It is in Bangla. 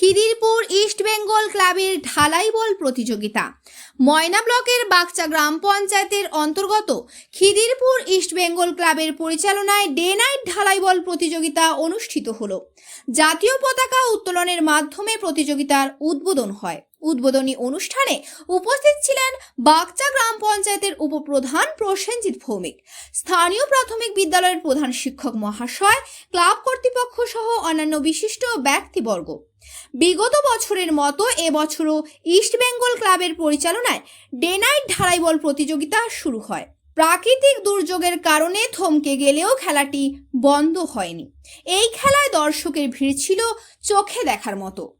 খিদিরপুর ইস্ট বেঙ্গল ক্লাবের ঢালাই বল প্রতিযোগিতা। ময়না ব্লকের বাগচা গ্রাম পঞ্চায়েতের অন্তর্গত খিদিরপুর ইস্ট বেঙ্গল ক্লাবের পরিচালনায় ডে নাইট ঢালাই বল প্রতিযোগিতা অনুষ্ঠিত হলো। জাতীয় পতাকা উত্তোলনের মাধ্যমে প্রতিযোগিতার উদ্বোধন হয়। উদ্বোধনী অনুষ্ঠানে উপস্থিত ছিলেন বাগচা গ্রাম পঞ্চায়েতের উপপ্রধান প্রসেনজিৎ ভৌমিক, স্থানীয় প্রাথমিক বিদ্যালয়ের প্রধান শিক্ষক মহাশয়, ক্লাব কর্তৃপক্ষ সহ অন্যান্য বিশিষ্ট ব্যক্তিবর্গ। বিগত বছরের মতো এবছরও ইস্ট বেঙ্গল ক্লাবের পরিচালনায় ডেনাইট ঢালাই বল প্রতিযোগিতা শুরু হয়। প্রাকৃতিক দুর্যোগের কারণে থমকে গেলেও খেলাটি বন্ধ হয়নি। এই খেলায় দর্শকের ভিড় ছিল চোখে দেখার মতো।